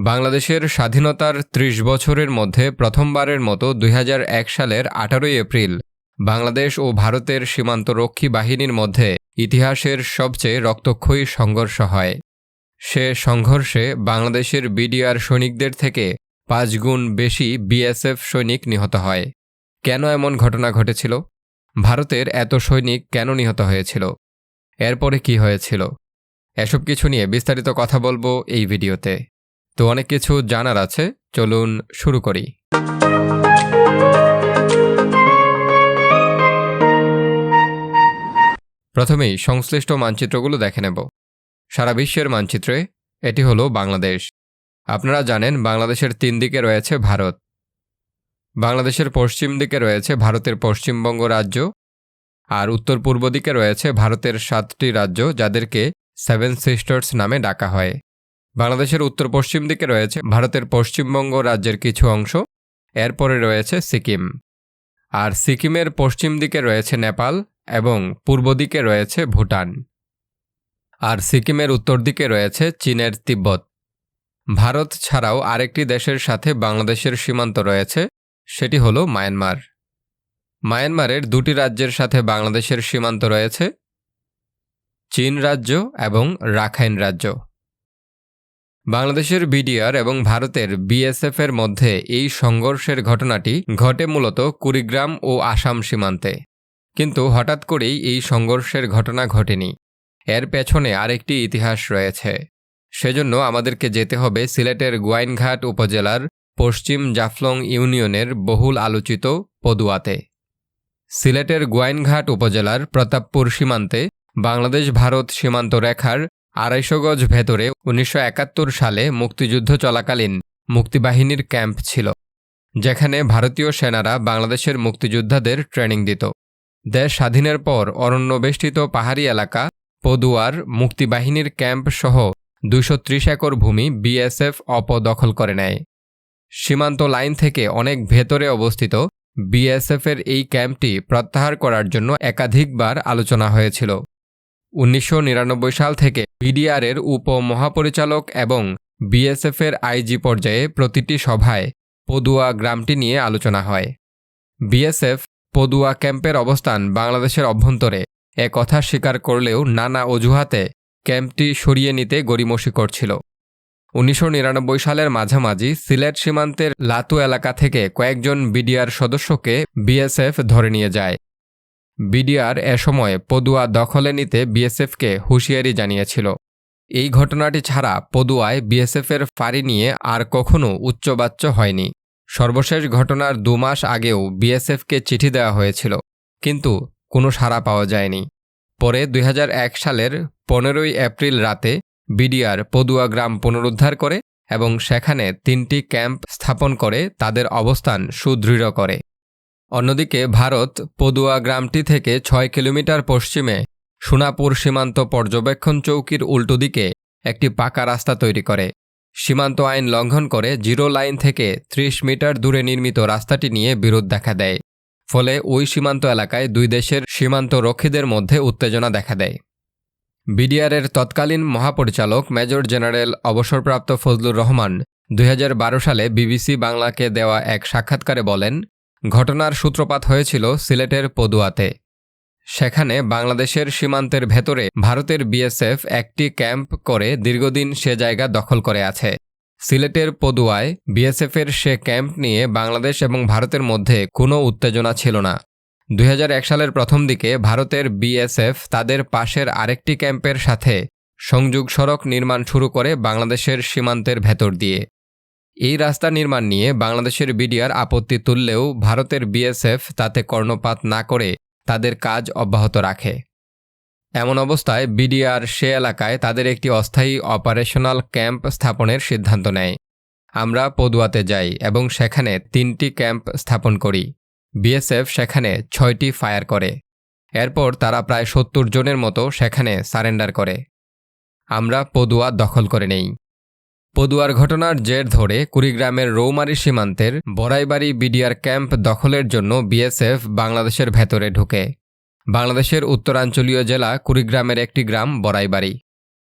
বাংলাদেশের স্বাধীনতার ত্রিশ বছরের মধ্যে প্রথমবারের মতো দুই হাজার এক সালের আঠারোই এপ্রিল বাংলাদেশ ও ভারতের সীমান্তরক্ষী বাহিনীর মধ্যে ইতিহাসের সবচেয়ে রক্তক্ষয়ী সংঘর্ষ হয়। সে সংঘর্ষে বাংলাদেশের বিডিআর সৈনিকদের থেকে পাঁচ গুণ বেশি বিএসএফ সৈনিক নিহত হয়। কেন এমন ঘটনা ঘটেছিল? ভারতের এত সৈনিক কেন নিহত হয়েছিল? এরপরে কি হয়েছিল? এসব কিছু নিয়ে বিস্তারিত কথা বলব এই ভিডিওতে। তো অনেক কিছু জানার আছে, চলুন শুরু করি। প্রথমেই সংশ্লিষ্ট মানচিত্রগুলো দেখে নেব। সারা বিশ্বের মানচিত্রে এটি হলো বাংলাদেশ। আপনারা জানেন বাংলাদেশের তিন দিকে রয়েছে ভারত। বাংলাদেশের পশ্চিম দিকে রয়েছে ভারতের পশ্চিমবঙ্গ রাজ্য আর উত্তর পূর্ব দিকে রয়েছে ভারতের সাতটি রাজ্য যাদেরকে সেভেন সিস্টার্স নামে ডাকা হয়। বাংলাদেশের উত্তর পশ্চিম দিকে রয়েছে ভারতের পশ্চিমবঙ্গ রাজ্যের কিছু অংশ, এরপরে রয়েছে সিকিম। আর সিকিমের পশ্চিম দিকে রয়েছে নেপাল এবং পূর্ব দিকে রয়েছে ভুটান। আর সিকিমের উত্তর দিকে রয়েছে চীনের তিব্বত। ভারত ছাড়াও আরেকটি দেশের সাথে বাংলাদেশের সীমান্ত রয়েছে, সেটি হল মায়ানমার। মায়ানমারের দুটি রাজ্যের সাথে বাংলাদেশের সীমান্ত রয়েছে, চীন রাজ্য এবং রাখাইন রাজ্য। বাংলাদেশের বিডিআর এবং ভারতের বিএসএফ এর মধ্যে এই সংঘর্ষের ঘটনাটি ঘটে মূলত কুড়িগ্রাম ও আসাম সীমান্তে। কিন্তু হঠাৎ করেই এই সংঘর্ষের ঘটনা ঘটেনি। এর পেছনে আরেকটি ইতিহাস রয়েছে। সেজন্য আমাদেরকে যেতে হবে সিলেটের গোয়াইনঘাট উপজেলার পশ্চিম জাফলং ইউনিয়নের বহুল আলোচিত পদুয়াতে। সিলেটের গোয়াইনঘাট উপজেলার প্রতাপপুর সীমান্তে বাংলাদেশ ভারত সীমান্ত রেখার আড়াইশো গজ ভেতরে উনিশশো একাত্তর সালে মুক্তিযুদ্ধ চলাকালীন মুক্তিবাহিনীর ক্যাম্প ছিল, যেখানে ভারতীয় সেনারা বাংলাদেশের মুক্তিযোদ্ধাদের ট্রেনিং দিত। দেশ স্বাধীনের পর অরণ্যবেষ্টিত পাহাড়ি এলাকা, পদুয়ার মুক্তিবাহিনীর ক্যাম্প সহ ত্রিশ একর ভূমি বিএসএফ অপদখল করে নেয়। সীমান্ত লাইন থেকে অনেক ভেতরে অবস্থিত বিএসএফের এই ক্যাম্পটি প্রত্যাহার করার জন্য একাধিকবার আলোচনা হয়েছিল। উনিশশো নিরানব্বই সাল থেকে বিডিআরের উপমহাপরিচালক এবং বিএসএফের আইজি পর্যায়ে প্রতিটি সভায় পদুয়া গ্রামটি নিয়ে আলোচনা হয়। বিএসএফ পদুয়া ক্যাম্পের অবস্থান বাংলাদেশের অভ্যন্তরে কথা স্বীকার করলেও নানা অজুহাতে ক্যাম্পটি সরিয়ে নিতে গড়িমসি করছিল উনিশশো নিরানব্বই সালের মাঝামাঝি সিলেট সীমান্তের লাতু এলাকা থেকে কয়েকজন বিডিআর সদস্যকে বিএসএফ ধরে নিয়ে যায়। বিডিআর এ সময় পদুয়া দখলে নিতে বিএসএফকে হুঁশিয়ারি জানিয়েছিল। এই ঘটনাটি ছাড়া পদুয়ায় বিএসএফের ফাঁড়ি নিয়ে আর কখনও উচ্চবাচ্য হয়নি। সর্বশেষ ঘটনার দু মাস আগেও বিএসএফকে চিঠি দেওয়া হয়েছিল, কিন্তু কোনো সাড়া পাওয়া যায়নি। পরে দুই হাজার এক সালের পনেরোই এপ্রিল রাতে বিডিআর পদুয়া গ্রাম পুনরুদ্ধার করে এবং সেখানে তিনটি ক্যাম্প স্থাপন করে তাদের অবস্থান সুদৃঢ় করে। অন্যদিকে ভারত পদুয়া গ্রামটি থেকে ছয় কিলোমিটার পশ্চিমে সোনাপুর সীমান্ত পর্যবেক্ষণ চৌকির উল্টো দিকে একটি পাকা রাস্তা তৈরি করে। সীমান্ত আইন লঙ্ঘন করে জিরো লাইন থেকে ত্রিশ মিটার দূরে নির্মিত রাস্তাটি নিয়ে বিরোধ দেখা দেয়। ফলে ওই সীমান্ত এলাকায় দুই দেশের সীমান্ত রক্ষীদের মধ্যে উত্তেজনা দেখা দেয়। বিডিআরের তৎকালীন মহাপরিচালক মেজর জেনারেল অবসরপ্রাপ্ত ফজলুর রহমান দুই হাজার বারো সালে বিবিসি বাংলাকে দেওয়া এক সাক্ষাৎকারে বলেন ঘটনার সূত্রপাত হয়েছিল সিলেটের পদুয়াতে। সেখানে বাংলাদেশের সীমান্তের ভেতরে ভারতের বিএসএফ একটি ক্যাম্প করে দীর্ঘদিন সে জায়গা দখল করে আছে। সিলেটের পদুয়ায় বিএসএফের সে ক্যাম্প নিয়ে বাংলাদেশ এবং ভারতের মধ্যে কোনো উত্তেজনা ছিল না। দু হাজার এক সালের প্রথম দিকে ভারতের বিএসএফ তাদের পাশের আরেকটি ক্যাম্পের সাথে সংযোগ সড়ক নির্মাণ শুরু করে বাংলাদেশের সীমান্তের ভেতর দিয়ে। এই রাস্তা নির্মাণ নিয়ে বাংলাদেশের বিডিআর আপত্তি তুললেও ভারতের বিএসএফ তাতে কর্ণপাত না করে তাদের কাজ অব্যাহত রাখে। এমন অবস্থায় বিডিআর সে এলাকায় তাদের একটি অস্থায়ী অপারেশনাল ক্যাম্প স্থাপনের সিদ্ধান্ত নেয়। আমরা পদুয়াতে যাই এবং সেখানে তিনটি ক্যাম্প স্থাপন করি। বিএসএফ সেখানে ছয়টি ফায়ার করে। এরপর তারা প্রায় সত্তর জনের মতো সেখানে সারেন্ডার করে। আমরা পদুয়া দখল করে নেই। পদুয়ার ঘটনার জের ধরে কুড়িগ্রামের রৌমারি সীমান্তের বড়াইবাড়ি বিডিআর ক্যাম্প দখলের জন্য বিএসএফ বাংলাদেশের ভেতরে ঢুকে। বাংলাদেশের উত্তরাঞ্চলীয় জেলা কুড়িগ্রামের একটি গ্রাম বড়াইবাড়ি।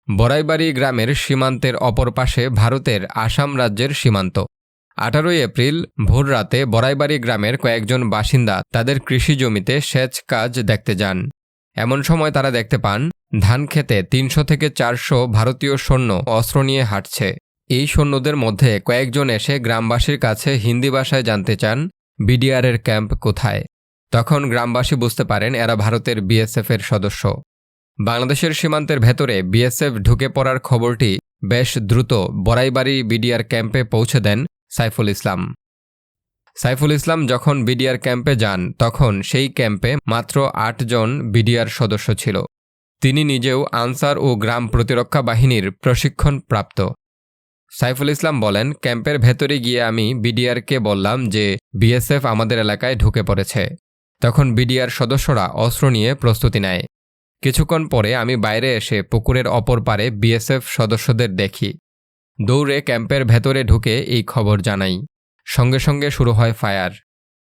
বড়াইবাড়ি গ্রামের সীমান্তের অপর পাশে ভারতের আসাম রাজ্যের সীমান্ত। আঠারোই এপ্রিল ভোর রাতে বড়াইবাড়ি গ্রামের কয়েকজন বাসিন্দা তাদের কৃষি জমিতে সেচ কাজ দেখতে যান। এমন সময় তারা দেখতে পান, ধান খেতে তিনশো থেকে চারশো ভারতীয় সৈন্য অস্ত্র নিয়ে হাঁটছে। এই সৈন্যদের মধ্যে কয়েকজন এসে গ্রামবাসীর কাছে হিন্দি ভাষায় জানতে চান, বিডিআরের ক্যাম্প কোথায়। তখন গ্রামবাসী বুঝতে পারেন এরা ভারতের বিএসএফের সদস্য। বাংলাদেশের সীমান্তের ভেতরে বিএসএফ ঢুকে পড়ার খবরটি বেশ দ্রুত বড়াইবাড়ি বিডিআর ক্যাম্পে পৌঁছে দেন সাইফুল ইসলাম। সাইফুল ইসলাম যখন বিডিআর ক্যাম্পে যান, তখন সেই ক্যাম্পে মাত্র আটজন বিডিআর সদস্য ছিল। তিনি নিজেও আনসার ও গ্রাম প্রতিরক্ষা বাহিনীর প্রশিক্ষণ প্রাপ্ত সাইফুল ইসলাম বলেন, ক্যাম্পের ভেতরে গিয়ে আমি বিডিআরকে বললাম যে বিএসএফ আমাদের এলাকায় ঢুকে পড়েছে। তখন বিডিআর সদস্যরা অস্ত্র নিয়ে প্রস্তুতি নেয়। কিছুক্ষণ পরে আমি বাইরে এসে পুকুরের অপর পারে বিএসএফ সদস্যদের দেখি। দৌড়ে ক্যাম্পের ভেতরে ঢুকে এই খবর জানাই। সঙ্গে সঙ্গে শুরু হয় ফায়ার।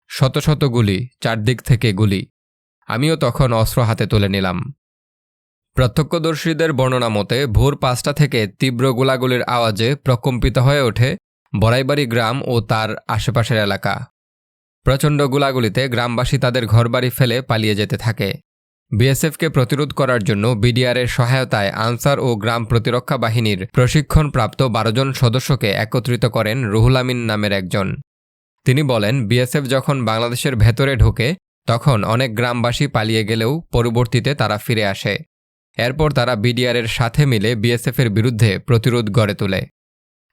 শত শত গুলি, চারদিক থেকে গুলি। আমিও তখন অস্ত্র হাতে তুলে নিলাম। প্রত্যক্ষদর্শীদের বর্ণনা মতে, ভোর পাঁচটা থেকে তীব্র গোলাগুলির আওয়াজে প্রকম্পিত হয়ে ওঠে বড়াইবাড়ি গ্রাম ও তার আশেপাশের এলাকা। প্রচণ্ড গোলাগুলিতে গ্রামবাসী তাদের ঘরবাড়ি ফেলে পালিয়ে যেতে থাকে। বিএসএফকে প্রতিরোধ করার জন্য বিডিআরের সহায়তায় আনসার ও গ্রাম প্রতিরক্ষা বাহিনীর প্রশিক্ষণপ্রাপ্ত বারো জন সদস্যকে একত্রিত করেন রুহুল আমিন নামের একজন। তিনি বলেন, বিএসএফ যখন বাংলাদেশের ভেতরে ঢোকে, তখন অনেক গ্রামবাসী পালিয়ে গেলেও পরবর্তীতে তারা ফিরে আসে। এরপর তারা বিডিআরের সাথে মিলে বিএসএফের বিরুদ্ধে প্রতিরোধ গড়ে তোলে।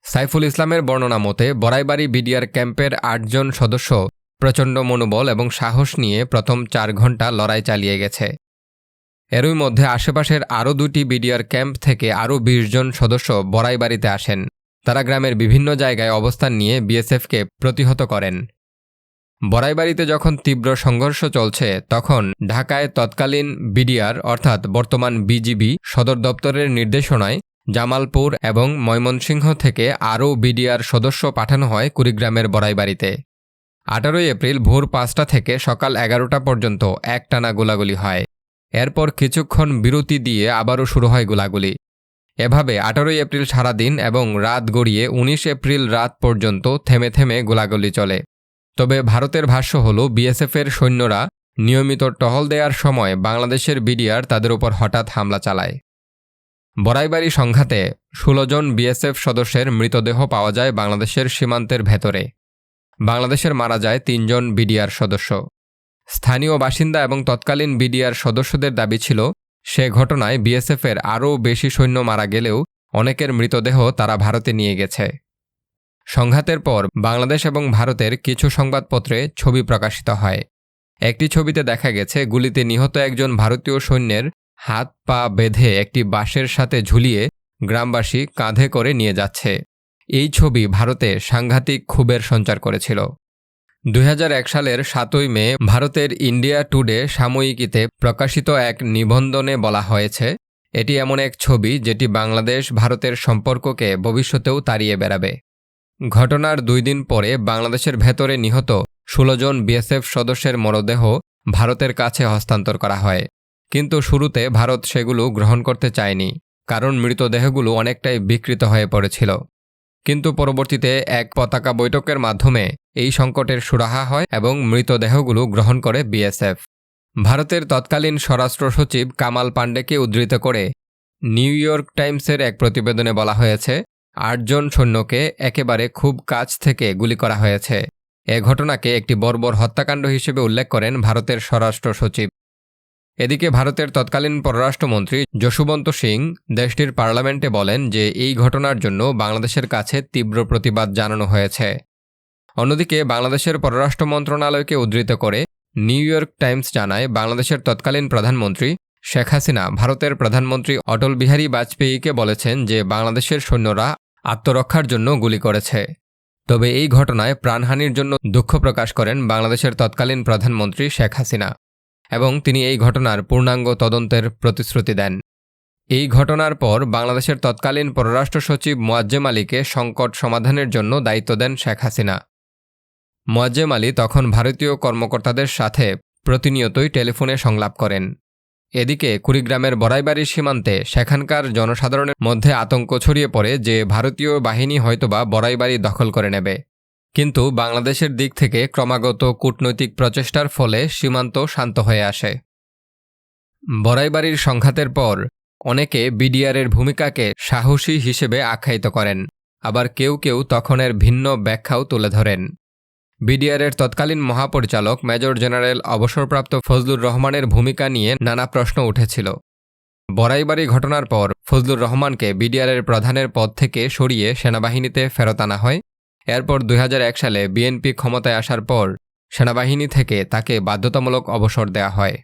সাইফুল ইসলামের বর্ণনা মতে, বড়াইবাড়ি বিডিআর ক্যাম্পের আটজন সদস্য প্রচণ্ড মনোবল এবং সাহস নিয়ে প্রথম চার ঘণ্টা লড়াই চালিয়ে গেছে। এরই মধ্যে আশেপাশের আরও দুটি বিডিআর ক্যাম্প থেকে আরও বিশ জন সদস্য বড়াইবাড়িতে আসেন। তারা গ্রামের বিভিন্ন জায়গায় অবস্থান নিয়ে বিএসএফকে প্রতিহত করেন। বড়াইবাড়িতে যখন তীব্র সংঘর্ষ চলছে, তখন ঢাকায় তৎকালীন বিডিআর, অর্থাৎ বর্তমান বিজিবি, সদর দপ্তরের নির্দেশনায় জামালপুর এবং ময়মনসিংহ থেকে আরও বিডিআর সদস্য পাঠানো হয় কুড়িগ্রামের বড়াইবাড়িতে। আঠারোই এপ্রিল ভোর পাঁচটা থেকে সকাল এগারোটা পর্যন্ত একটানা গোলাগুলি হয়। এরপর কিছুক্ষণ বিরতি দিয়ে আবারও শুরু হয় গোলাগুলি। এভাবে আঠারোই এপ্রিল সারাদিন এবং রাত গড়িয়ে উনিশ এপ্রিল রাত পর্যন্ত থেমে থেমে গোলাগুলি চলে। তবে ভারতের ভাষ্য হল, বিএসএফের সৈন্যরা নিয়মিত টহল দেওয়ার সময় বাংলাদেশের বিডিআর তাদের উপর হঠাৎ হামলা চালায়। বড়াইবাড়ি সংঘাতে ষোলো জন বিএসএফ সদস্যের মৃতদেহ পাওয়া যায় বাংলাদেশের সীমান্তের ভেতরে। বাংলাদেশের মারা যায় তিনজন বিডিআর সদস্য। স্থানীয় বাসিন্দা এবং তৎকালীন বিডিআর সদস্যদের দাবি ছিল, সে ঘটনায় বিএসএফের আরও বেশি সৈন্য মারা গেলেও অনেকের মৃতদেহ তারা ভারতে নিয়ে গেছে। সংঘাতের পর বাংলাদেশ এবং ভারতের কিছু সংবাদপত্রে ছবি প্রকাশিত হয়। একটি ছবিতে দেখা গেছে, গুলিতে নিহত একজন ভারতীয় সৈন্যের হাত, পা বেঁধে একটি বাঁশের সাথে ঝুলিয়ে গ্রামবাসী কাঁধে করে নিয়ে যাচ্ছে। এই ছবি ভারতে সাংঘাতিক ক্ষোভের সঞ্চার করেছিল। দু হাজার এক সালের সাতই মে ভারতের ইন্ডিয়া টুডে সাময়িকীতে প্রকাশিত এক নিবন্ধনে বলা হয়েছে, এটি এমন এক ছবি যেটি বাংলাদেশ ভারতের সম্পর্ককে ভবিষ্যতেও তাড়িয়ে বেড়াবে। ঘটনার দুই দিন পরে বাংলাদেশের ভেতরে নিহত ষোলো জন বিএসএফ সদস্যের মরদেহ ভারতের কাছে হস্তান্তর করা হয়। কিন্তু শুরুতে ভারত সেগুলো গ্রহণ করতে চায়নি, কারণ মৃতদেহগুলো অনেকটাই বিকৃত হয়ে পড়েছিল। কিন্তু পরবর্তীতে এক পতাকা বৈঠকের মাধ্যমে এই সংকটের সুরাহা হয় এবং মৃতদেহগুলো গ্রহণ করে বিএসএফ। ভারতের তৎকালীন স্বরাষ্ট্র সচিব কামাল পাণ্ডেকে উদ্ধৃত করে নিউ ইয়র্ক টাইমসের এক প্রতিবেদনে বলা হয়েছে আটজন সৈন্যকে একেবারে খুব কাছ থেকে গুলি করা হয়েছে। এ ঘটনাকে একটি বর্বর হত্যাকাণ্ড হিসেবে উল্লেখ করেন ভারতের স্বরাষ্ট্র সচিব। এদিকে ভারতের তৎকালীন পররাষ্ট্রমন্ত্রী যশুবন্ত সিং দেশটির পার্লামেন্টে বলেন যে এই ঘটনার জন্য বাংলাদেশের কাছে তীব্র প্রতিবাদ জানানো হয়েছে। অন্যদিকে বাংলাদেশের পররাষ্ট্র মন্ত্রণালয়কে উদ্ধৃত করে নিউ ইয়র্ক টাইমস জানায়, বাংলাদেশের তৎকালীন প্রধানমন্ত্রী শেখ হাসিনা ভারতের প্রধানমন্ত্রী অটল বিহারী বাজপেয়ীকে বলেছেন যে বাংলাদেশের সৈন্যরা আত্মরক্ষার জন্য গুলি করেছে। তবে এই ঘটনায় প্রাণহানির জন্য দুঃখ প্রকাশ করেন বাংলাদেশের তৎকালীন প্রধানমন্ত্রী শেখ হাসিনা এবং তিনি এই ঘটনার পূর্ণাঙ্গ তদন্তের প্রতিশ্রুতি দেন। এই ঘটনার পর বাংলাদেশের তৎকালীন পররাষ্ট্র সচিব মোয়াজ্জেম আলীকে সংকট সমাধানের জন্য দায়িত্ব দেন শেখ হাসিনা। মোয়াজ্জেম আলী তখন ভারতীয় কর্মকর্তাদের সাথে প্রতিনিয়তই টেলিফোনে সংলাপ করেন। এদিকে কুড়িগ্রামের বড়াইবাড়ির সীমান্তে সেখানকার জনসাধারণের মধ্যে আতঙ্ক ছড়িয়ে পড়ে যে ভারতীয় বাহিনী হয়তোবা বড়াইবাড়ি দখল করে নেবে। কিন্তু বাংলাদেশের দিক থেকে ক্রমাগত কূটনৈতিক প্রচেষ্টার ফলে সীমান্ত শান্ত হয়ে আসে। বড়াইবাড়ির সংঘাতের পর অনেকে বিডিআরের ভূমিকাকে সাহসী হিসেবে আখ্যায়িত করেন, আবার কেউ কেউ তখনের ভিন্ন ব্যাখ্যাও তুলে ধরেন। বিডিআরের তৎকালীন মহাপরিচালক মেজর জেনারেল অবসরপ্রাপ্ত ফজলুর রহমানের ভূমিকা নিয়ে নানা প্রশ্ন উঠেছিল। বড়াইবাড়ি ঘটনার পর ফজলুর রহমানকে বিডিআরের প্রধানের পদ থেকে সরিয়ে সেনাবাহিনীতে ফেরত আনা হয়। এরপর দুই হাজার এক সালে বিএনপি ক্ষমতায় আসার পর সেনাবাহিনী থেকে তাকে বাধ্যতামূলক অবসর দেয়া হয়।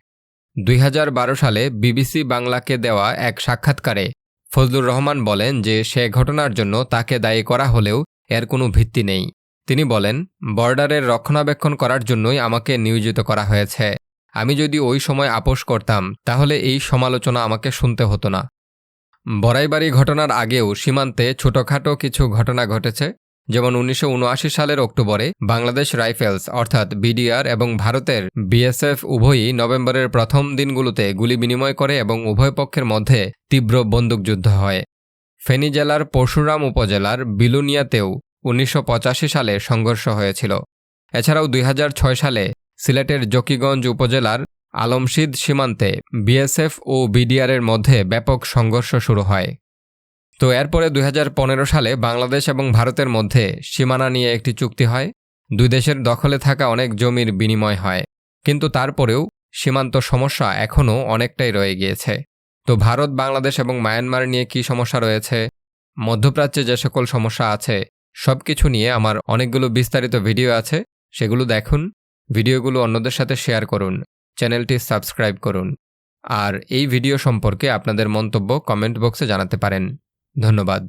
দুই হাজার বারো সালে বিবিসি বাংলাকে দেওয়া এক সাক্ষাৎকারে ফজলুর রহমান বলেন যে সে ঘটনার জন্য তাকে দায়ী করা হলেও এর কোনো ভিত্তি নেই। তিনি বলেন, বর্ডারের রক্ষণাবেক্ষণ করার জন্যই আমাকে নিয়োজিত করা হয়েছে। আমি যদি ওই সময় আপোষ করতাম, তাহলে এই সমালোচনা আমাকে শুনতে হতো না। বড়াইবাড়ি ঘটনার আগেও সীমান্তে ছোটখাটো কিছু ঘটনা ঘটেছে, যেমন উনিশশো উনআশি সালের অক্টোবরে বাংলাদেশ রাইফেলস, অর্থাৎ বিডিআর এবং ভারতের বিএসএফ উভয়ই নভেম্বরের প্রথম দিনগুলোতে গুলি বিনিময় করে এবং উভয় পক্ষের মধ্যে তীব্র বন্দুকযুদ্ধ হয়। ফেনী জেলার পরশুরাম উপজেলার বিলুনিয়াতেও উনিশশো পঁচাশি সালে সংঘর্ষ হয়েছিল। এছাড়াও দুই হাজার ছয় সালে সিলেটের জকিগঞ্জ উপজেলার আলমশিদ সীমান্তে বিএসএফ ও বিডিআরের মধ্যে ব্যাপক সংঘর্ষ শুরু হয়। তো এরপরে দুই হাজার পনেরো সালে বাংলাদেশ এবং ভারতের মধ্যে সীমানা নিয়ে একটি চুক্তি হয়। দুই দেশের দখলে থাকা অনেক জমির বিনিময় হয়। কিন্তু তারপরেও সীমান্ত সমস্যা এখনও অনেকটাই রয়ে গিয়েছে। তো ভারত, বাংলাদেশ এবং মায়ানমার নিয়ে কি সমস্যা রয়েছে? মধ্যপ্রাচ্যে যে সকল সমস্যা আছে সব কিছু নিয়ে আমার অনেকগুলো বিস্তারিত ভিডিও আছে, সেগুলো দেখুন, ভিডিওগুলো অন্যদের সাথে শেয়ার করুন, চ্যানেলটি সাবস্ক্রাইব করুন, আর এই ভিডিও সম্পর্কে আপনাদের মন্তব্য কমেন্ট বক্সে জানাতে পারেন। ধন্যবাদ।